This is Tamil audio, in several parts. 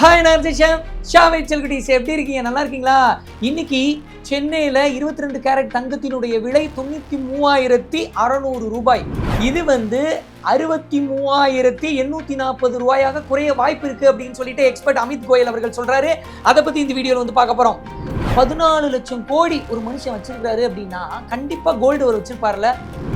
ஹாய் நர்ஜிஷன் ஷாவை செல்குட்டீஸ் எப்படி இருக்கீங்க? நல்லா இருக்கீங்களா? இன்னைக்கு சென்னையில் இருபத்தி ரெண்டு கேரட் தங்கத்தினுடைய விலை தொண்ணூற்றி மூவாயிரத்தி அறநூறு ரூபாய். இது வந்து அறுபத்தி மூவாயிரத்தி எண்ணூற்றி நாற்பது ரூபாயாக குறைய வாய்ப்பு இருக்கு அப்படின்னு சொல்லிட்டு எக்ஸ்பர்ட் அமித் கோயல் அவர்கள் சொல்றாரு. அதை பத்தி இந்த வீடியோவில் வந்து பார்க்க போறோம். பதினாலு லட்சம் கோடி ஒரு மனுஷன் வச்சிருக்காரு அப்படின்னா கண்டிப்பா கோல்டு அவர் வச்சிருப்பார்ல.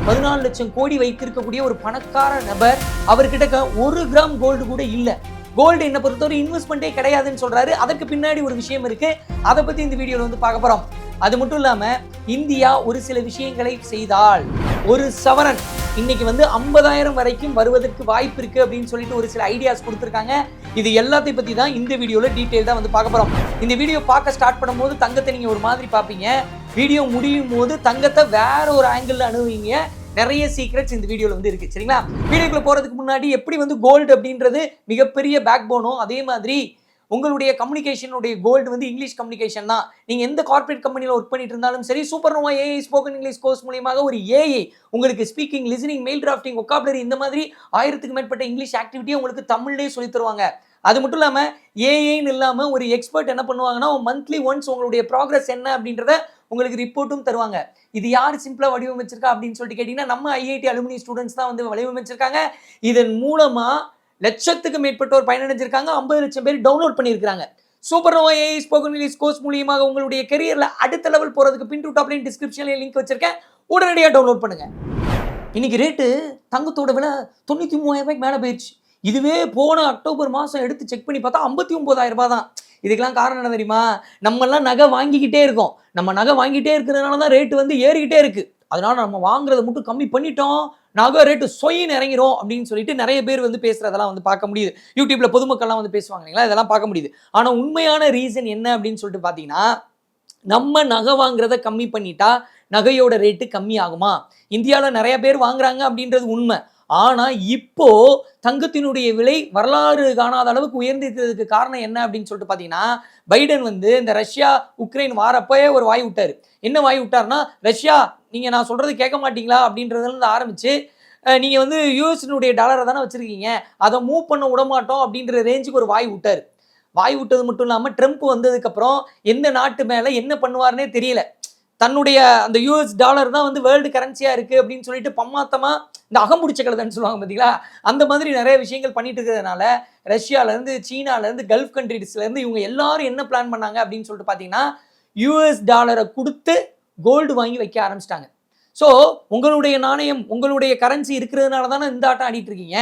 பதினாலு லட்சம் கோடி வைத்திருக்கக்கூடிய ஒரு பணக்கார நபர் அவர்கிட்ட ஒரு கிராம் கோல்டு கூட இல்லை. கோல்டு என்ன பொறுத்தவரை இன்வெஸ்ட்மெண்ட்டே கிடையாதுன்னு சொல்கிறாரு அதற்கு பின்னாடி ஒரு விஷயம் இருக்குது அதை பற்றி இந்த வீடியோவில் வந்து பார்க்க போகிறோம் அது மட்டும் இல்லாமல் இந்தியா ஒரு சில விஷயங்களை செய்தால் ஒரு சவரன் இன்னைக்கு வந்து ஐம்பதாயிரம் வரைக்கும் வருவதற்கு வாய்ப்பு இருக்கு அப்படின்னு சொல்லிட்டு ஒரு சில ஐடியாஸ் கொடுத்துருக்காங்க. இது எல்லாத்தையும் பற்றி தான் இந்த வீடியோவில் டீட்டெயில் தான் வந்து பார்க்க போகிறோம் இந்த வீடியோ பார்க்க ஸ்டார்ட் பண்ணும்போது தங்கத்தை நீங்கள் ஒரு மாதிரி பார்ப்பீங்க. வீடியோ முடியும் போது தங்கத்தை வேற ஒரு ஆங்கிளில் அணுவீங்க நிறைய சீக்ரெட்ஸ் இந்த வீடியோவில் வந்து இருக்குது சரிங்களா? வீடியோக்குள்ளே போகிறதுக்கு முன்னாடி எப்படி வந்து கோல்டு அப்படின்றது மிகப்பெரிய பேக் போனோ அதே மாதிரி உங்களுடைய கம்யூனிகேஷனுடைய கோல்டு வந்து இங்கிலீஷ் கம்யூனிகேஷன் தான். நீங்கள் எந்த கார்ப்பரேட் கம்பெனியில் ஒர்க் பண்ணிட்டு இருந்தாலும் சரி Super Nova AI spoken English course மூலியமாக ஒரு ஏஐ உங்களுக்கு speaking listening mail drafting vocabulary இந்த மாதிரி ஆயிரத்துக்கு மேற்பட்ட இங்கிலீஷ் ஆக்டிவிட்டியை உங்களுக்கு தமிழ்லேயே சொல்லி தருவாங்க. அது மட்டும் இல்லாமல் ஏஏன்னு இல்லாமல் ஒரு எக்ஸ்பர்ட் என்ன பண்ணுவாங்கன்னா மந்த்லி ஒன்ஸ் உங்களுடைய ப்ராக்ரஸ் என்ன அப்படின்றத உங்களுக்கு ரிப்போர்ட்டும் தருவாங்க. இது யார் சிம்பிளா வடிவமைச்சிருக்கா அப்படின்னு சொல்லிட்டு கேட்டிங்கன்னா நம்ம ஐஐடி அலுமினி ஸ்டூடெண்ட்ஸ் தான் வந்து வடிவமைச்சிருக்காங்க. இதன் மூலமா லட்சத்துக்கு மேற்பட்டோர் பயனடைஞ்சிருக்காங்க. ஐம்பது லட்சம் பேர் டவுன்லோட் பண்ணியிருக்காங்க Super Nova AI spoken English course மூலியமாக உங்களுடைய கெரியரில் அடுத்த லெவல் போகிறதுக்கு பின் டூ டாப் லைன் டிஸ்கிரிப்ஷன்ல லிங்க் வச்சிருக்கேன். உடனடியாக டவுன்லோட் பண்ணுங்கள் இன்னைக்கு ரேட்டு தங்கத்தோட விலை தொண்ணூற்றி மூவாயிரம் ரூபாய்க்கு மேலே போயிடுச்சு இதுவே போன அக்டோபர் மாதம் எடுத்து செக் பண்ணி பார்த்தா ஐம்பத்தி ஒம்பதாயிரம் ரூபாய் தான். இதுக்கெல்லாம் காரணம் என்ன தெரியுமா? நம்மெல்லாம் நகை வாங்கிக்கிட்டே இருக்கோம். நம்ம நகை வாங்கிட்டே இருக்கிறதுனால தான் ரேட்டு வந்து ஏறிக்கிட்டே இருக்கு. அதனால நம்ம வாங்குறத மட்டும் கம்மி பண்ணிட்டோம். நகை ரேட்டு சொயின்னு இறங்கிரும் அப்படின்னு சொல்லிட்டு நிறைய பேர் வந்து பேசுறதெல்லாம் வந்து பார்க்க முடியுது. யூடியூப்ல பொதுமக்கள்லாம் வந்து பேசுவாங்க இல்லைங்களா? இதெல்லாம் பார்க்க முடியுது. ஆனால் உண்மையான ரீசன் என்ன அப்படின்னு சொல்லிட்டு பார்த்தீங்கன்னா நம்ம நகை வாங்குறத கம்மி பண்ணிட்டா நகையோட ரேட்டு கம்மி ஆகுமா இந்தியாவில் நிறைய பேர் வாங்குறாங்க அப்படின்றது உண்மை. ஆனால் இப்போ தங்கத்தினுடைய விலை வரலாறு காணாத அளவுக்கு உயர்ந்திருக்கிறதுக்கு காரணம் என்ன அப்படின்னு சொல்லிட்டு பார்த்தீங்கன்னா பைடன் வந்து இந்த ரஷ்யா உக்ரைன் வாரப்போயே ஒரு வாய் விட்டார். என்ன வாய் விட்டாருன்னா ரஷ்யா நீங்கள் நான் சொல்கிறது கேட்க மாட்டீங்களா? அப்படின்றதுலேருந்து ஆரம்பித்து நீங்கள் வந்து யூஎஸ்னுடைய டாலரை தானே வச்சுருக்கீங்க. அதை மூவ் பண்ண விட மாட்டோம் அப்படின்ற ரேஞ்சுக்கு ஒரு வாய் விட்டார். வாய் விட்டது மட்டும் இல்லாமல் ட்ரம்ப் வந்ததுக்கப்புறம் எந்த நாட்டு மேலே என்ன பண்ணுவார்னே தெரியல. தன்னுடைய அந்த யூஎஸ் டாலர் தான் வந்து வேர்ல்டு கரன்சியாக இருக்குது அப்படின்னு சொல்லிட்டு பம்மாத்தமாக இந்த அகம் பிடிச்ச கழுதன்னு சொல்லுவாங்க பார்த்தீங்களா அந்த மாதிரி நிறைய விஷயங்கள் பண்ணிட்டு இருக்கிறதுனால ரஷ்யாலேருந்து சீனாலேருந்து கல்ஃப் கண்ட்ரீஸ்லேருந்து இவங்க எல்லாரும் என்ன பிளான் பண்ணாங்க அப்படின்னு சொல்லிட்டு பார்த்தீங்கன்னா யூஎஸ் டாலரை கொடுத்து கோல்டு வாங்கி வைக்க ஆரம்பிச்சிட்டாங்க. ஸோ உங்களுடைய நாணயம் உங்களுடைய கரன்சி இருக்கிறதுனால தானே இந்த ஆட்டம் ஆடிட்டு இருக்கீங்க?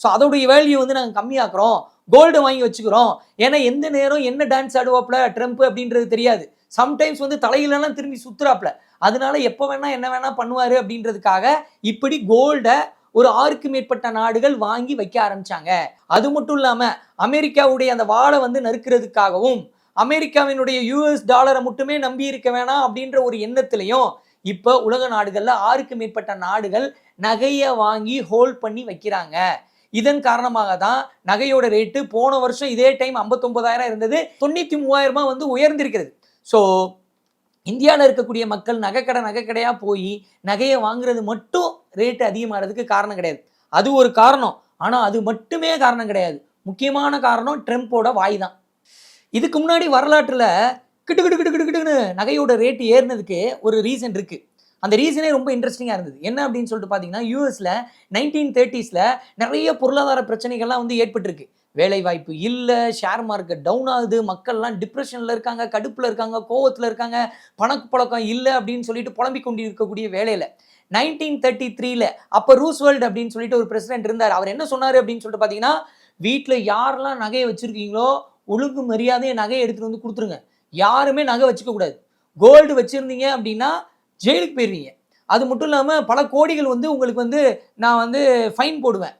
ஸோ அதோடைய வேல்யூ வந்து நாங்கள் கம்மியாக்குறோம். கோல்டு வாங்கி வச்சுக்கிறோம். ஏன்னா எந்த நேரம் என்ன டான்ஸ் ஆடுவாப்ல ட்ரம்ப் அப்படின்றது தெரியாது. சம்டைம்ஸ் வந்து தலையிலலாம் திரும்பி சுத்துறாப்ல. அதனால எப்போ வேணா என்ன வேணா பண்ணுவார் அப்படின்றதுக்காக இப்படி கோல்டை ஒரு ஆறுக்கு மேற்பட்ட நாடுகள் வாங்கி வைக்க ஆரம்பிச்சாங்க. அது மட்டும் இல்லாம அமெரிக்காவுடைய அந்த வாளை வந்து நறுக்கிறதுக்காகவும் அமெரிக்காவினுடைய யூஎஸ் டாலரை மட்டுமே நம்பி இருக்க வேணாம் அப்படின்ற ஒரு எண்ணத்திலையும் இப்போ உலக நாடுகளில் ஆறுக்கு மேற்பட்ட நாடுகள் நகையை வாங்கி ஹோல்ட் பண்ணி வைக்கிறாங்க. இதன் காரணமாக தான் நகையோட ரேட்டு போன வருஷம் இதே டைம் 59000 இருந்தது. தொண்ணூற்றி மூவாயிரமா வந்து உயர்ந்திருக்கிறது. ஸோ இந்தியாவில் இருக்கக்கூடிய மக்கள் நகைக்கடை நகைக்கடையாக போய் நகையை வாங்குறது மட்டும் ரேட்டு அதிகமாகிறதுக்கு காரணம் கிடையாது. அது ஒரு காரணம். ஆனால் அது மட்டுமே காரணம் கிடையாது. முக்கியமான காரணம் ட்ரம்ப்போட வாய் தான். இதுக்கு முன்னாடி வரலாற்றில் கிட்டு கிட்டு கிட்டு கிட்டு கிட்டுன்னு நகையோட ரேட்டு ஏறினதுக்கு ஒரு ரீசன் இருக்குது அந்த ரீசனே ரொம்ப இன்ட்ரெஸ்டிங்காக இருந்தது. என்ன அப்படின்னு சொல்லிட்டு பார்த்தீங்கன்னா யூஎஸில் நைன்டீன் தேர்ட்டிஸில் நிறைய பொருளாதார பிரச்சனைகள்லாம் வந்து ஏற்பட்டிருக்கு. வேலைவாய்ப்பு இல்லை ஷேர் மார்க்கெட் டவுன் ஆகுது மக்கள்லாம் டிப்ரெஷனில் இருக்காங்க கடுப்பில் இருக்காங்க கோவத்தில் இருக்காங்க பணப்பழக்கம் இல்லை அப்படின்னு சொல்லிட்டு புலம்பிக் கொண்டு இருக்கக்கூடிய வேலையில். நைன்டீன் தேர்ட்டி த்ரீல அப்போ ரூஸ்வெல்ட் அப்படின்னு சொல்லிட்டு ஒரு பிரசிடென்ட் இருந்தார். அவர் என்ன சொன்னார் அப்படின்னு சொல்லிட்டு பார்த்தீங்கன்னா வீட்டில் யாரெல்லாம் நகையை வச்சுருக்கீங்களோ ஒழுங்கு மரியாதையை நகையை எடுத்துகிட்டு வந்து கொடுத்துருங்க. யாருமே நகை வச்சுக்கக்கூடாது கோல்டு வச்சுருந்தீங்க அப்படின்னா ஜெயிலுக்கு போயிடுவீங்க அது மட்டும் இல்லாமல் பல கோடிகள் வந்து உங்களுக்கு வந்து நான் வந்து ஃபைன் போடுவேன்.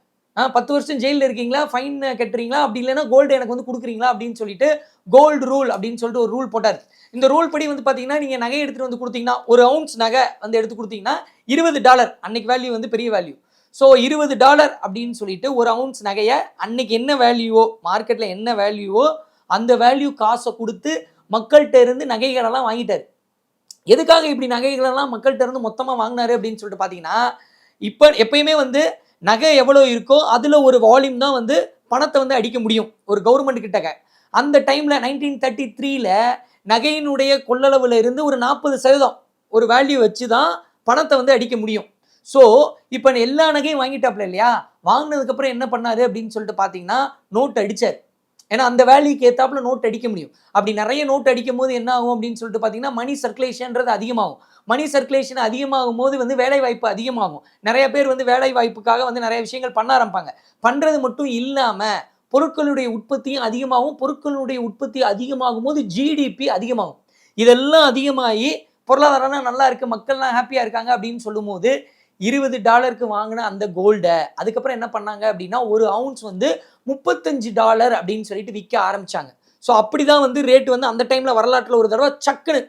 பத்து வருஷம் ஜெயிலில் இருக்கீங்களா? ஃபைன் கட்டுறீங்களா? அப்படி இல்லைன்னா கோல்டு எனக்கு வந்து கொடுக்குறீங்களா? அப்படின்னு சொல்லிட்டு கோல்டு ரூல் அப்படின்னு சொல்லிட்டு ஒரு ரூல் போட்டார். இந்த ரூல் படி வந்து பார்த்தீங்கன்னா நீங்கள் நகை எடுத்துகிட்டு வந்து கொடுத்தீங்கன்னா ஒரு அவுன்ஸ் நகை வந்து எடுத்து கொடுத்தீங்கன்னா இருபது டாலர் அன்னைக்கு வேல்யூ வந்து பெரிய வேல்யூ ஸோ இருபது டாலர் அப்படின்னு சொல்லிட்டு ஒரு அவுன்ஸ் நகையை அன்னைக்கு என்ன வேல்யூவோ மார்க்கெட்டில் என்ன வேல்யூவோ அந்த வேல்யூ காசை கொடுத்து மக்கள்கிட்ட இருந்து நகைகளெல்லாம் வாங்கிட்டார். எதுக்காக இப்படி நகைகளெல்லாம் மக்கள்கிட்ட இருந்து மொத்தமாக வாங்கினாரு அப்படின்னு சொல்லிட்டு பார்த்தீங்கன்னா இப்போ எப்பயுமே வந்து நகை எவ்வளோ இருக்கோ அதில் ஒரு வால்யூம் தான் வந்து பணத்தை வந்து அடிக்க முடியும் ஒரு கவர்மெண்ட் கிட்டக்க. அந்த டைமில் நைன்டீன் தேர்ட்டி த்ரீல நகையினுடைய கொள்ளளவில் இருந்து ஒரு நாற்பது சதவீதம் ஒரு வேல்யூ வச்சு தான் பணத்தை வந்து அடிக்க முடியும். ஸோ இப்போ எல்லா நகையும் வாங்கிட்டாப்ல இல்லையா? வாங்கினதுக்கப்புறம் என்ன பண்ணாரு அப்படின்னு சொல்லிட்டு பார்த்தீங்கன்னா நோட் அடித்தார் ஏன்னா அந்த வேல்யூக்கு ஏற்றாப்புல நோட் அடிக்க முடியும். அப்படி நிறைய நோட் அடிக்கும் போது என்ன ஆகும் அப்படின்னு சொல்லிட்டு பார்த்தீங்கன்னா மணி சர்க்குலேஷன்றது அதிகமாகும். மணி சர்க்குலேஷன் அதிகமாகும் போது வந்து வேலை வாய்ப்பு அதிகமாகும். நிறைய பேர் வந்து வேலை வாய்ப்புக்காக வந்து நிறைய விஷயங்கள் பண்ண ஆரம்பிப்பாங்க. பண்ணுறது மட்டும் இல்லாமல் பொருட்களுடைய உற்பத்தியும் அதிகமாகும். பொருட்களுடைய உற்பத்தி அதிகமாகும் போது ஜிடிபி அதிகமாகும். இதெல்லாம் அதிகமாகி பொருளாதாரம்லாம் நல்லா இருக்குது மக்கள்லாம் ஹாப்பியாக இருக்காங்க அப்படின்னு சொல்லும்போது இருபது டாலருக்கு வாங்கின அந்த கோல்டை அதுக்கப்புறம் என்ன பண்ணாங்க அப்படின்னா ஒரு அவுன்ஸ் வந்து முப்பத்தஞ்சு டாலர் அப்படின்னு சொல்லிட்டு விற்க ஆரம்பிச்சாங்க. ஸோ அப்படிதான் வந்து ரேட் வந்து அந்த டைம்ல வரலாற்றில் ஒரு தடவை சக்குன்னு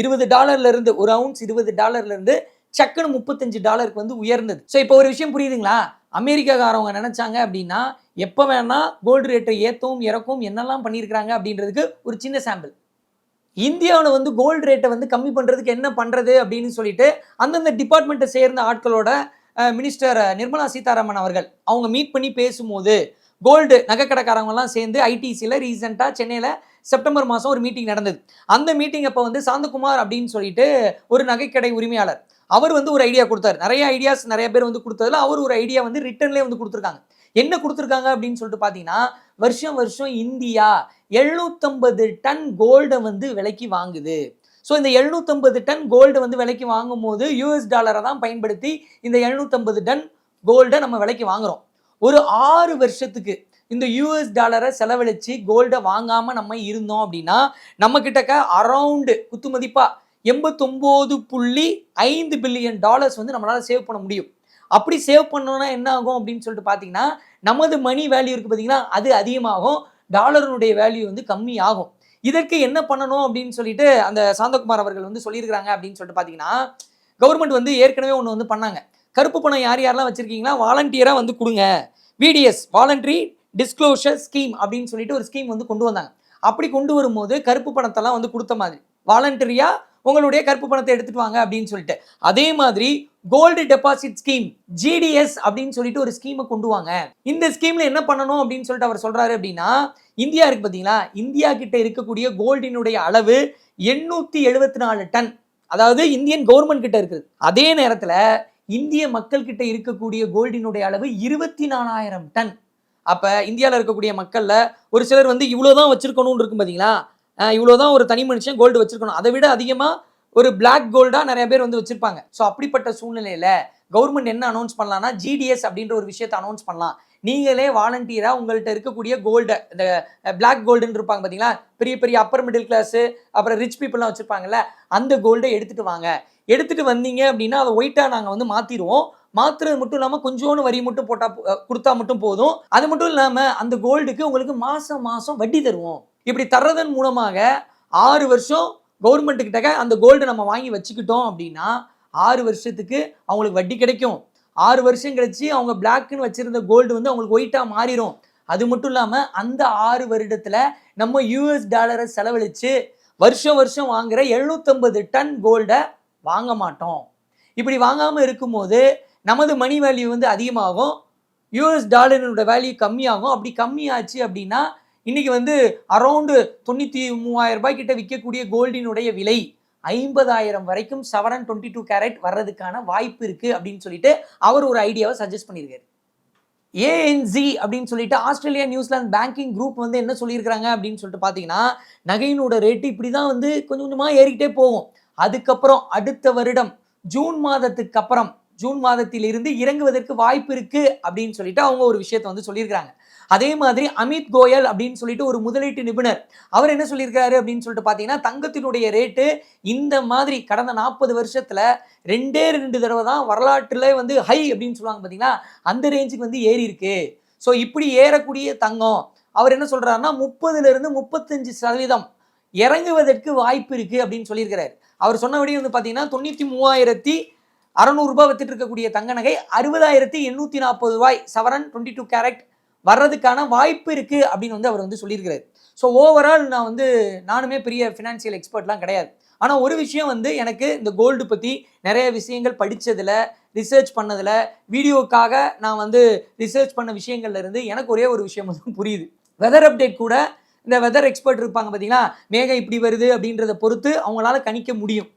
இருபது டாலர்ல இருந்து ஒரு அவுன்ஸ் இருபது டாலர்ல இருந்து சக்குன்னு முப்பத்தஞ்சு டாலருக்கு வந்து உயர்ந்தது. ஸோ இப்போ ஒரு விஷயம் புரியுதுங்களா? அமெரிக்காக்காரவங்க நினைச்சாங்க அப்படின்னா எப்போ வேணா கோல்டு ரேட்டை ஏற்றவும் இறக்கவும் என்னெல்லாம் பண்ணியிருக்கிறாங்க அப்படின்றதுக்கு ஒரு சின்ன சாம்பிள் இந்தியாவில் வந்து கோல்டு ரேட்டை வந்து கம்மி பண்ணுறதுக்கு என்ன பண்ணுறது அப்படின்னு சொல்லிட்டு அந்தந்த டிபார்ட்மெண்ட்டை சேர்ந்த ஆட்களோட மினிஸ்டர் நிர்மலா சீதாராமன் அவர்கள் அவங்க மீட் பண்ணி பேசும்போது கோல்டு நகைக்கடைக்காரவங்கலாம் சேர்ந்து ஐடிசியில் ரீசெண்டாக சென்னையில் செப்டம்பர் மாதம் ஒரு மீட்டிங் நடந்தது. அந்த மீட்டிங் அப்போ வந்து சாந்தகுமார் அப்படின்னு சொல்லிட்டு ஒரு நகைக்கடை உரிமையாளர் அவர் வந்து ஒரு ஐடியா கொடுத்தாரு. நிறைய ஐடியாஸ் நிறைய பேர் வந்து கொடுத்ததுல அவர் ஒரு ஐடியா வந்து ரிட்டர்ன்லேயே வந்து கொடுத்துருக்காங்க. என்ன கொடுத்துருக்காங்க அப்படின்னு சொல்லிட்டு பார்த்தீங்கன்னா வருஷம் வருஷம் இந்தியா எழுநூத்தம்பது டன் கோல்டை வந்து விலைக்கு வாங்குது. ஸோ இந்த எழுநூத்தம்பது டன் கோல்டு வந்து விலைக்கு வாங்கும் போது யூஎஸ் டாலரை தான் பயன்படுத்தி இந்த எழுநூத்தம்பது டன் கோல்டை நம்ம விலைக்கு வாங்குறோம். ஒரு ஆறு வருஷத்துக்கு இந்த யூஎஸ் டாலரை செலவழித்து கோல்டை வாங்காமல் நம்ம இருந்தோம் அப்படின்னா நம்ம கிட்டக்க அரவுண்டு குத்துமதிப்பாக எண்பத்தொம்போது புள்ளி ஐந்து பில்லியன் டாலர்ஸ் வந்து நம்மளால் சேவ் பண்ண முடியும். அப்படி சேவ் பண்ணோன்னா என்ன ஆகும் அப்படின்னு சொல்லிட்டு பார்த்தீங்கன்னா நமது மணி வேல்யூ இருக்குது பார்த்தீங்கன்னா அது அதிகமாகும். டாலருடைய வேல்யூ வந்து கம்மி ஆகும் இதற்கு என்ன பண்ணணும் அப்படின்னு சொல்லிட்டு அந்த சாந்தகுமார் அவர்கள் வந்து சொல்லியிருக்கிறாங்க அப்படின்னு சொல்லிட்டு பார்த்தீங்கன்னா கவர்மெண்ட் வந்து ஏற்கனவே ஒன்று வந்து பண்ணாங்க. கருப்பு பணம் யார் யாரெல்லாம் வச்சுருக்கீங்களா? வாலண்டியராக வந்து கொடுங்க. விடிஎஸ் வாலண்டரி டிஸ்க்ளோஷர் ஸ்கீம் அப்படின்னு சொல்லிட்டு ஒரு ஸ்கீம் வந்து கொண்டு வந்தாங்க. அப்படி கொண்டு வரும்போது கருப்பு பணத்தெல்லாம் வந்து கொடுத்த மாதிரி. வாலண்டரியாக உங்களுடைய கருப்பு பணத்தை எடுத்துட்டு வாங்க அப்படின்னு சொல்லிட்டு. அதே மாதிரி கோல்டு டெபாசிட் ஸ்கீம் ஜிடிஎஸ் அப்படின்னு சொல்லிட்டு ஒரு ஸ்கீமை கொண்டு வாங்க. இந்த ஸ்கீம்ல என்ன பண்ணணும் அப்படின்னு சொல்லிட்டு அவர் சொல்றாரு அப்படின்னா இந்தியா இருக்கு பார்த்தீங்களா இந்தியா கிட்ட இருக்கக்கூடிய கோல்டினுடைய அளவு எண்ணூத்தி எழுபத்தி நாலு டன் அதாவது இந்தியன் கவர்மெண்ட் கிட்ட இருக்குது. அதே நேரத்தில் இந்திய மக்கள் கிட்ட இருக்கக்கூடிய கோல்டினுடைய அளவு இருபத்தி நாலாயிரம் டன் அப்போ இந்தியாவில் இருக்கக்கூடிய மக்களில் ஒரு சிலர் வந்து இவ்வளோதான் வச்சிருக்கணும்னு இருக்கும் பார்த்தீங்களா இவ்வளோதான் ஒரு தனி மனுஷன் கோல்டு வச்சிருக்கணும். அதை விட அதிகமாக ஒரு பிளாக் கோல்டா நிறைய பேர் வந்து வச்சிருப்பாங்க. ஸோ அப்படிப்பட்ட சூழ்நிலையில கவர்மெண்ட் என்ன அனௌன்ஸ் பண்ணலாம்னா ஜிடிஎஸ் அப்படின்ற ஒரு விஷயத்தை அனௌன்ஸ் பண்ணலாம். நீங்களே வாலண்டியரா உங்கள்கிட்ட இருக்கக்கூடிய கோல்டு இந்த பிளாக் கோல்டுன்னு இருப்பாங்க பார்த்தீங்களா பெரிய பெரிய அப்பர் மிடில் கிளாஸு அப்புறம் ரிச் பீப்புளெலாம் வச்சுருப்பாங்கல்ல அந்த கோல்டை எடுத்துகிட்டு வாங்க. எடுத்துகிட்டு வந்தீங்க அப்படின்னா அதை ஒயிட்டாக நாங்கள் வந்து மாற்றிடுவோம் மாத்துறது மட்டும் இல்லாமல் கொஞ்சோண்டு வரி மட்டும் போட்டா கொடுத்தா மட்டும் போதும். அது மட்டும் இல்லாமல் அந்த கோல்டுக்கு உங்களுக்கு மாதம் மாதம் வட்டி தருவோம். இப்படி தர்றதன் மூலமாக ஆறு வருஷம் கவர்மெண்ட் அந்த கோல்டு நம்ம வாங்கி வச்சுக்கிட்டோம் அப்படின்னா ஆறு வருஷத்துக்கு அவங்களுக்கு வட்டி கிடைக்கும். ஆறு வருஷம் கழிச்சு அவங்க பிளாக்னு வச்சுருந்த கோல்டு வந்து அவங்களுக்கு ஒயிட்டாக மாறிடும் அது மட்டும் இல்லாமல் அந்த ஆறு வருடத்தில் நம்ம யூஎஸ் டாலரை செலவழித்து வருஷம் வருஷம் வாங்குகிற எழுநூற்றம்பது டன் கோல்டை வாங்க மாட்டோம். இப்படி வாங்காமல் இருக்கும்போது நமது மணி வேல்யூ வந்து அதிகமாகும். யூஎஸ் டாலரினோட வேல்யூ கம்மியாகும். அப்படி கம்மியாச்சு அப்படின்னா இன்னைக்கு வந்து அரௌண்டு தொண்ணூற்றி மூவாயிரம் ரூபாய் கிட்ட விற்கக்கூடிய கோல்டினுடைய விலை ஐம்பதாயிரம் வரைக்கும் செவன் டுவெண்ட்டி டூ கேரட் வர்றதுக்கான வாய்ப்பு இருக்குது அப்படின்னு சொல்லிட்டு அவர் ஒரு ஐடியாவை சஜஸ்ட் பண்ணியிருக்காரு. ஏஎன்ஜி அப்படின்னு சொல்லிட்டு ஆஸ்திரேலியா நியூசிலாந்து பேங்கிங் குரூப் வந்து என்ன சொல்லியிருக்கிறாங்க அப்படின்னு சொல்லிட்டு பார்த்தீங்கன்னா நகையினோட ரேட்டு இப்படி தான் வந்து கொஞ்சம் கொஞ்சமாக ஏறிக்கிட்டே போகும். அதுக்கப்புறம் அடுத்த வருடம் ஜூன் மாதத்துக்கு அப்புறம் ஜூன் மாதத்திலிருந்து இறங்குவதற்கு வாய்ப்பு இருக்குது அப்படின்னு சொல்லிட்டு அவங்க ஒரு விஷயத்தை வந்து சொல்லியிருக்கிறாங்க. அதே மாதிரி அமித் கோயல் அப்படின்னு சொல்லிட்டு ஒரு முதலீட்டு நிபுணர். அவர் என்ன சொல்லியிருக்காரு அப்படின்னு சொல்லிட்டு பார்த்தீங்கன்னா தங்கத்தினுடைய ரேட்டு இந்த மாதிரி கடந்த நாற்பது வருஷத்தில் ரெண்டே ரெண்டு தடவை தான் வரலாற்றில் வந்து ஹை அப்படின்னு சொல்லுவாங்க பார்த்தீங்கன்னா அந்த ரேஞ்சுக்கு வந்து ஏறி இருக்கு. ஸோ இப்படி ஏறக்கூடிய தங்கம் அவர் என்ன சொல்கிறாருன்னா முப்பதுலேருந்து முப்பத்தஞ்சு சதவீதம் இறங்குவதற்கு வாய்ப்பு இருக்குது அப்படின்னு சொல்லியிருக்கிறார். அவர் சொன்னபடி வந்து பார்த்தீங்கன்னா தொண்ணூற்றி மூவாயிரத்தி அறநூறுபா வித்துட்டு இருக்கக்கூடிய தங்க நகை அறுபதாயிரத்தி எண்ணூற்றி நாற்பது ரூபாய். சவரன் டுவெண்ட்டி டூ கேரட் வர்றதுக்கான வாய்ப்பு இருக்கு அப்படின்னு வந்து அவர் வந்து சொல்லியிருக்கிறார். ஸோ ஓவரால் நான் வந்து நானுமே பெரிய ஃபினான்சியல் எக்ஸ்பர்ட்லாம் கிடையாது. ஆனால் ஒரு விஷயம் வந்து எனக்கு இந்த கோல்டு பற்றி நிறைய விஷயங்கள் படித்ததில் ரிசர்ச் பண்ணதில் வீடியோக்காக நான் வந்து ரிசர்ச் பண்ண விஷயங்கள்ல இருந்து எனக்கு ஒரே ஒரு விஷயம் வந்து புரியுது. வெதர் அப்டேட் கூட இந்த வெதர் எக்ஸ்பர்ட் இருப்பாங்க பார்த்தீங்களா மேகம் இப்படி வருது அப்படின்றத பொறுத்து அவங்களால கணிக்க முடியும்.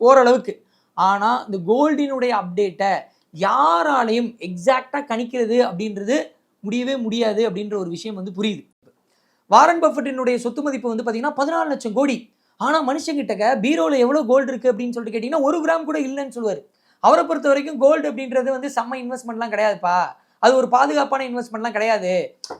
ஓரளவுக்கு. ஆனால் இந்த கோல்டினுடைய அப்டேட்டை யாராலையும் எக்ஸாக்டாக கணிக்கிறது அப்படின்றது முடியவே முடியாது அப்படின்ற ஒரு விஷயம் வந்து புரியுது. வாரன் பஃபட்டினுடைய சொத்து மதிப்பு வந்து பார்த்தீங்கன்னா பதினாலு லட்சம் கோடி. ஆனால் மனுஷங்கிட்டக்க பீரோவில் எவ்வளோ கோல்டு இருக்குது அப்படின்னு சொல்லிட்டு கேட்டிங்கன்னா ஒரு கிராம் கூட இல்லைன்னு சொல்லுவார். அவரை பொறுத்த வரைக்கும் கோல்டு அப்படின்றது வந்து செம்ம இன்வெஸ்ட்மெண்ட்லாம் கிடையாதுப்பா. அது ஒரு பாதுகாப்பான இன்வெஸ்ட்மெண்ட்லாம் கிடையாது.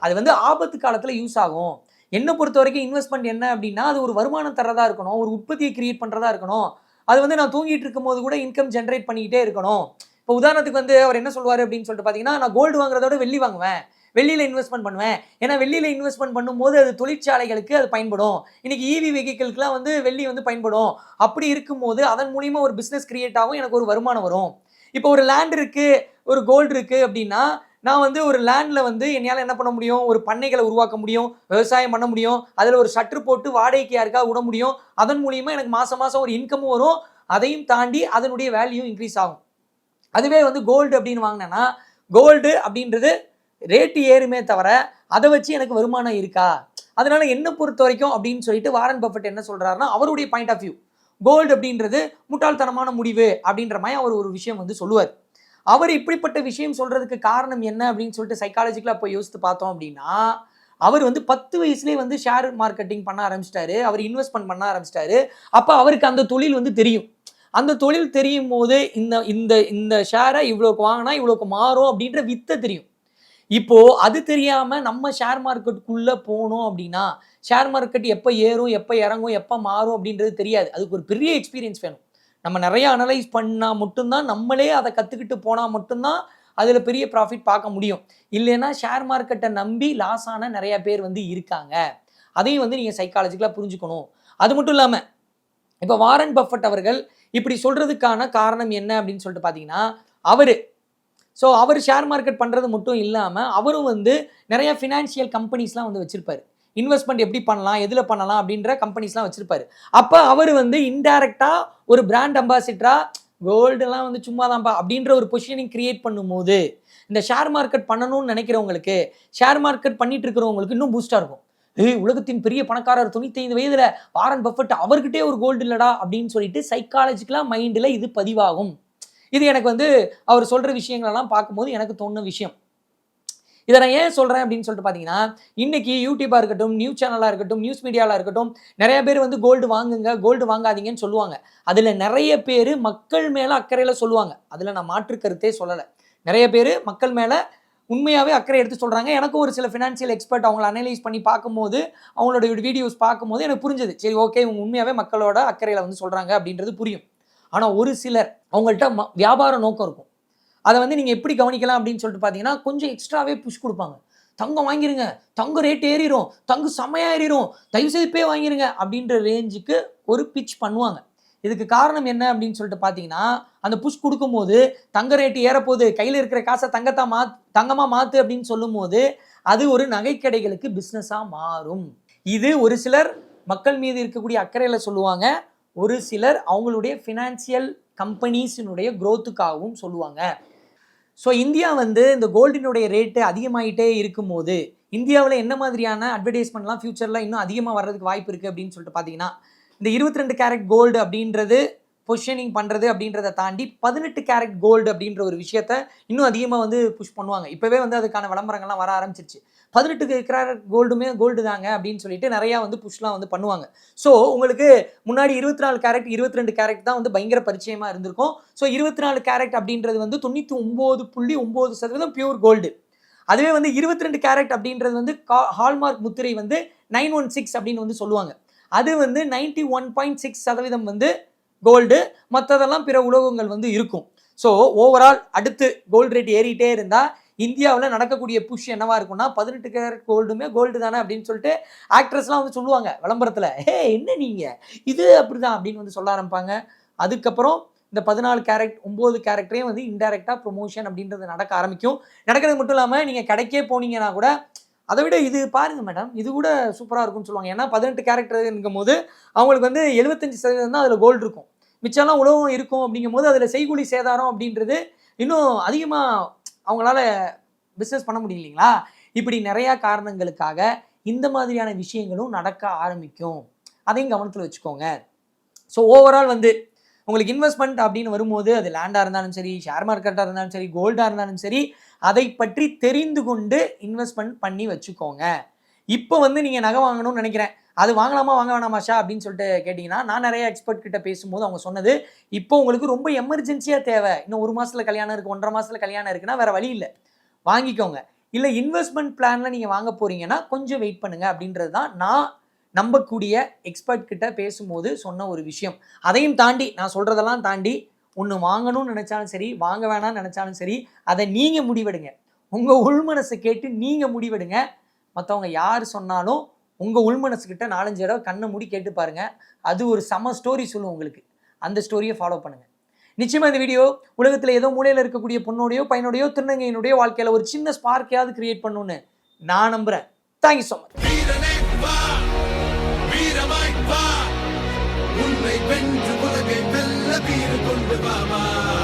அது வந்து ஆபத்து காலத்தில் யூஸ் ஆகும். என்னை பொறுத்த வரைக்கும் இன்வெஸ்ட்மெண்ட் என்ன அப்படின்னா அது ஒரு வருமானம் தரதா இருக்கணும். ஒரு உற்பத்தியை கிரியேட் பண்ணுறதா இருக்கணும். அது வந்து நான் தூங்கிட்டு இருக்கும்போது கூட இன்கம் ஜென்ரேட் பண்ணிக்கிட்டே இருக்கணும். இப்போ உதாரணத்துக்கு வந்து அவர் என்ன சொல்லுவார் அப்படின்னு சொல்லிட்டு பார்த்தீங்கன்னா நான் கோல்டு வாங்குறதோட விட வெள்ளி வாங்குவேன். வெளியில் இன்வெஸ்ட்மெண்ட் பண்ணுவேன். ஏன்னா வெளியில் இன்வெஸ்ட்மெண்ட் பண்ணும்போது அது தொழிற்சாலைகளுக்கு அது பயன்படும். இன்னைக்கு ஈவி இவி வெஹிக்கிள்க்குலாம் வந்து வெள்ளி வந்து பயன்படும். அப்படி இருக்கும்போது அதன் மூலியமாக ஒரு பிஸ்னஸ் கிரியேட் ஆகும் எனக்கு ஒரு வருமானம் வரும். இப்போ ஒரு லேண்ட் இருக்குது ஒரு கோல்டு இருக்குது அப்படின்னா நான் வந்து ஒரு லேண்டில் வந்து என்னால் என்ன பண்ண முடியும்? ஒரு பண்ணைகளை உருவாக்க முடியும் விவசாயம் பண்ண முடியும் அதில் ஒரு ஷட்ரு போட்டு வாடகைக்கு யாருக்கா விட முடியும். அதன் மூலியமாக எனக்கு மாதம் மாதம் ஒரு இன்கமும் வரும். அதையும் தாண்டி அதனுடைய வேல்யூ இன்க்ரீஸ் ஆகும். அதுவே வந்து கோல்டு அப்படின்னு வாங்கினேன்னா கோல்டு அப்படின்றது ரேட்டு ஏறுமே தவிர அதை வச்சு எனக்கு வருமானம் இருக்கா? அதனால என்ன பொறுத்த வரைக்கும் அப்படின்னு சொல்லிட்டு வாரன் பஃபட் என்ன சொல்றாருன்னா அவருடைய பாயிண்ட் ஆஃப் வியூ கோல்டு அப்படின்றது முட்டாள்தனமான முடிவு அப்படின்ற மாதிரி அவர் ஒரு விஷயம் வந்து சொல்லுவார். அவர் இப்படிப்பட்ட விஷயம் சொல்றதுக்கு காரணம் என்ன அப்படின்னு சொல்லிட்டு சைக்காலஜிக்கலாக போய் யோசித்து பார்த்தோம் அப்படின்னா அவர் வந்து பத்து வயசுலேயே வந்து ஷேர் மார்க்கெட்டிங் பண்ண ஆரம்பிச்சிட்டாரு. அவர் இன்வெஸ்ட்மெண்ட் பண்ண ஆரம்பிச்சிட்டாரு. அப்போ அவருக்கு அந்த தொழில் வந்து தெரியும். அந்த தொழில் தெரியும் போது இந்த இந்த இந்த ஷேரை இவ்வளோக்கு வாங்கினா இவ்வளோக்கு மாறும் அப்படின்ற வித்தை தெரியும். இப்போது அது தெரியாமல் நம்ம ஷேர் மார்க்கெட்டுக்குள்ளே போனோம் அப்படின்னா ஷேர் மார்க்கெட் எப்போ ஏறும் எப்போ இறங்கும் எப்போ மாறும் அப்படின்றது தெரியாது. அதுக்கு ஒரு பெரிய எக்ஸ்பீரியன்ஸ் வேணும். நம்ம நிறைய அனலைஸ் பண்ணால் மட்டும்தான் நம்மளே அதை கற்றுக்கிட்டு போனால் மட்டும்தான் அதில் பெரிய ப்ராஃபிட் பார்க்க முடியும். இல்லைன்னா ஷேர் மார்க்கெட்டை நம்பி லாஸ் ஆன நிறைய பேர் வந்து இருக்காங்க. அதையும் வந்து நீங்கள் சைக்காலஜிக்கலாக புரிஞ்சுக்கணும். அது மட்டும் இல்லாமல் இப்போ வாரன் பஃபட் அவர்கள் இப்படி சொல்கிறதுக்கான காரணம் என்ன அப்படின்னு சொல்லிட்டு பார்த்தீங்கன்னா அவர். ஸோ அவர் ஷேர் மார்க்கெட் பண்ணுறது மட்டும் இல்லாமல் அவரும் வந்து நிறைய ஃபினான்ஷியல் கம்பெனிஸ்லாம் வந்து வச்சுருப்பார். இன்வெஸ்ட்மெண்ட் எப்படி பண்ணலாம் எதில் பண்ணலாம் அப்படின்ற கம்பெனிஸ்லாம் வச்சுருப்பாரு. அப்போ அவர் வந்து இன்டைரக்டாக ஒரு பிராண்ட் அம்பாசிட்டராக கோல்டுலாம் வந்து சும்மா தான்ப்பா அப்படின்ற ஒரு பொசிஷனிங் கிரியேட் பண்ணும்போது இந்த ஷேர் மார்க்கெட் பண்ணணும்னு நினைக்கிறவங்களுக்கு ஷேர் மார்க்கெட் பண்ணிட்டு இருக்கிறவங்களுக்கு இன்னும் பூஸ்டாக இருக்கும். ஏய் உலகத்தின் பெரிய பணக்காரர் தொண்ணூத்தைந்து வயதுல வாரன் பஃபட் அவர்கிட்டே ஒரு கோல்டு இல்லடா அப்படின்னு சொல்லிட்டு சைக்காலஜிக்கலா மைண்டில் இது பதிவாகும். இது எனக்கு வந்து அவர் சொல்ற விஷயங்களெல்லாம் பார்க்கும்போது எனக்கு தோணுன விஷயம். இதை நான் ஏன் சொல்கிறேன் அப்படின்னு சொல்லிட்டு பார்த்தீங்கன்னா இன்னைக்கு யூடியூப்பாக இருக்கட்டும் நியூஸ் சேனலாக இருக்கட்டும் நியூஸ் மீடியாவில் இருக்கட்டும் நிறைய பேர் வந்து கோல்டு வாங்குங்க கோல்டு வாங்காதீங்கன்னு சொல்லுவாங்க. அதில் நிறைய பேர் மக்கள் மேலே அக்கறையில் சொல்லுவாங்க. அதில் நான் மாற்று கருத்தே சொல்லலை. நிறைய பேர் மக்கள் மேலே உண்மையாகவே அக்கறை எடுத்து சொல்கிறாங்க எனக்கும் ஒரு சில ஃபினான்ஷியல் எக்ஸ்பர்ட் அவங்கள அனலைஸ் பண்ணி பார்க்கும்போது அவங்களோட வீடியோஸ் பார்க்கும்போது எனக்கு புரிஞ்சுது. சரி ஓகே இவங்க உண்மையாகவே மக்களோட அக்கறையில் வந்து சொல்கிறாங்க அப்படின்றது புரியும். ஆனால் ஒரு சிலர் அவங்கள்ட்ட ம- வியாபார நோக்கம் இருக்கும். அதை வந்து நீங்கள் எப்படி கவனிக்கலாம் அப்படின்னு சொல்லிட்டு பார்த்தீங்கன்னா கொஞ்சம் எக்ஸ்ட்ராவே புஷ் கொடுப்பாங்க. தங்கம் வாங்கிருங்க தங்கம் ரேட் ஏறிடும் தங்கம் செம்மையாக ஏறிடும் தயவுசெய்து பே வாங்கிருங்க அப்படின்ற ரேஞ்சுக்கு ஒரு பிச் பண்ணுவாங்க. இதுக்கு காரணம் என்ன அப்படின்னு சொல்லிட்டு பார்த்தீங்கன்னா அந்த புஷ் கொடுக்கும்போது தங்க ரேட்டு ஏறப்போகுது கையில் இருக்கிற காசை தங்கத்தா மா தங்கமாக மாற்று அப்படின்னு சொல்லும்போது அது ஒரு நகைக்கடைகளுக்கு பிஸ்னஸாக மாறும். இது ஒரு சிலர் மக்கள் மீது இருக்கக்கூடிய அக்கறையில் சொல்லுவாங்க. ஒரு சிலர் அவங்களுடைய ஃபினான்சியல் கம்பெனிஸினுடைய க்ரோத்துக்காகவும் சொல்லுவாங்க. ஸோ இந்தியா வந்து இந்த கோல்டினுடைய ரேட்டு அதிகமாகிட்டே இருக்கும்போது இந்தியாவில் என்ன மாதிரியான அட்வர்டைஸ்மெண்ட்லாம் ஃப்யூச்சரில் இன்னும் அதிகமாக வர்றதுக்கு வாய்ப்பு இருக்குது அப்படின்னு சொல்லிட்டு பார்த்தீங்கன்னா இந்த 22 ரெண்டு கேரட் கோல்டு அப்படின்றது பொசிஷனிங் பண்ணுறது அப்படின்றத தாண்டி பதினெட்டு கேரட் கோல்டு அப்படின்ற ஒரு விஷயத்த இன்னும் அதிகமாக வந்து புஷ் பண்ணுவாங்க. இப்போவே வந்து அதுக்கான விளம்பரங்கள்லாம் வர ஆரம்பிச்சிருச்சு. பதினெட்டு கேரட் கோல்டுமே கோல்டு தாங்க அப்படின்னு சொல்லிட்டு நிறையா வந்து புஷ்லாம் வந்து பண்ணுவாங்க. ஸோ உங்களுக்கு முன்னாடி இருபத்தி நாலு கேரட் இருபத்தி ரெண்டு கேரட் தான் வந்து பயங்கர பரிச்சயமாக இருந்திருக்கும். ஸோ இருபத்தி நாலு கேரட் அப்படின்றது வந்து தொண்ணூற்றி ஒம்பது புள்ளி ஒம்பது சதவீதம் பியூர் கோல்டு அதுவே வந்து இருபத்தி ரெண்டு கேரட் அப்படின்றது வந்து ஹால்மார்க் முத்திரை வந்து நைன் ஒன் சிக்ஸ் அப்படின்னு வந்து சொல்லுவாங்க. அது வந்து நைன்டி ஒன் பாயிண்ட் சிக்ஸ் சதவீதம் வந்து கோல்டு மற்றதெல்லாம் பிற உலோகங்கள் வந்து இருக்கும். ஸோ ஓவரால் அடுத்து கோல்டு ரேட் ஏறிட்டே இருந்தால் இந்தியாவில் நடக்கக்கூடிய புஷ் என்னவா இருக்கும்னா பதினெட்டு கேரட் கோல்டுமே கோல்டு தானே அப்படின்னு சொல்லிட்டு ஆக்ட்ரஸ்லாம் வந்து சொல்லுவாங்க விளம்பரத்தில் ஹே என்ன நீங்கள் இது அப்படிதான் அப்படின்னு வந்து சொல்ல ஆரம்பிப்பாங்க. அதுக்கப்புறம் இந்த பதினாலு கேரக்ட் ஒம்பது கேரக்டரையும் வந்து இன்டெரக்டாக ப்ரொமோஷன் அப்படின்றது நடக்க ஆரம்பிக்கும். நடக்கிறது மட்டும் இல்லாமல் நீங்கள் கடைக்கே போனீங்கன்னா கூட அதை விட இது பாருங்க மேடம் இது கூட சூப்பராக இருக்கும்னு சொல்லுவாங்க. ஏன்னா பதினெட்டு கேரக்டருங்கும் போது அவங்களுக்கு வந்து எழுபத்தஞ்சு சதவீதம் தான் அதில் கோல்டு இருக்கும். மிச்சம்லாம் உலகம் இருக்கும் அப்படிங்கும் போது அதில் செய்கூலி சேதாரம் அப்படின்றது இன்னும் அதிகமாக அவங்களால பிஸ்னஸ் பண்ண முடியலைங்களா இப்படி நிறையா காரணங்களுக்காக இந்த மாதிரியான விஷயங்களும் நடக்க ஆரம்பிக்கும். அதையும் கவனத்தில் வச்சுக்கோங்க. ஸோ ஓவரால் வந்து உங்களுக்கு இன்வெஸ்ட்மெண்ட் அப்படின்னு வரும்போது அது லேண்டாக இருந்தாலும் சரி ஷேர் மார்க்கெட்டாக இருந்தாலும் சரி கோல்டாக இருந்தாலும் சரி அதை பற்றி தெரிந்து கொண்டு இன்வெஸ்ட்மெண்ட் பண்ணி வச்சுக்கோங்க. இப்போ வந்து நீங்கள் நகை வாங்கணும்னு நினைக்கிறேன். அது வாங்கலாமா வாங்க வேணாமா ஷா அப்படின்னு சொல்லிட்டு கேட்டிங்கன்னா நான் நிறைய எக்ஸ்பர்ட் கிட்ட பேசும்போது அவங்க சொன்னது இப்போ உங்களுக்கு ரொம்ப எமர்ஜென்சியாக தேவை. இன்னும் ஒரு மாதத்தில் கல்யாணம் இருக்குது ஒன்றரை மாதத்தில் கல்யாணம் இருக்குன்னா வேறு வழி இல்லை. வாங்கிக்கோங்க. இல்லை இன்வெஸ்ட்மெண்ட் பிளானில் நீங்கள் வாங்க போகிறீங்கன்னா கொஞ்சம் வெயிட் பண்ணுங்கள் அப்படின்றது தான் நான் நம்பக்கூடிய எக்ஸ்பர்ட் கிட்ட பேசும்போது சொன்ன ஒரு விஷயம். அதையும் தாண்டி நான் சொல்றதெல்லாம் தாண்டி ஒன்று வாங்கணும்னு நினச்சாலும் சரி வாங்க வேணாம்னு நினச்சாலும் சரி அதை நீங்கள் முடிவெடுங்க. உங்கள் உள்மனசை கேட்டு நீங்கள் முடிவெடுங்க. மற்றவங்க யார் சொன்னாலும் உங்கள் உள்மனசுக்கிட்ட நாலஞ்சு தடவை கண்ணை மூடி கேட்டு பாருங்கள் அது ஒரு சம ஸ்டோரி சொல்லும் உங்களுக்கு. அந்த ஸ்டோரியை ஃபாலோ பண்ணுங்கள் நிச்சயமாக இந்த வீடியோ உலகத்தில் ஏதோ மூலையில் இருக்கக்கூடிய பொண்ணோடையோ பையனோடையோ திருநங்கையினுடைய வாழ்க்கையில் ஒரு சின்ன ஸ்பார்க்கையாவது கிரியேட் பண்ணுன்னு நான் நம்புகிறேன் தேங்க்யூ ஸோ மச் கொண்டு வா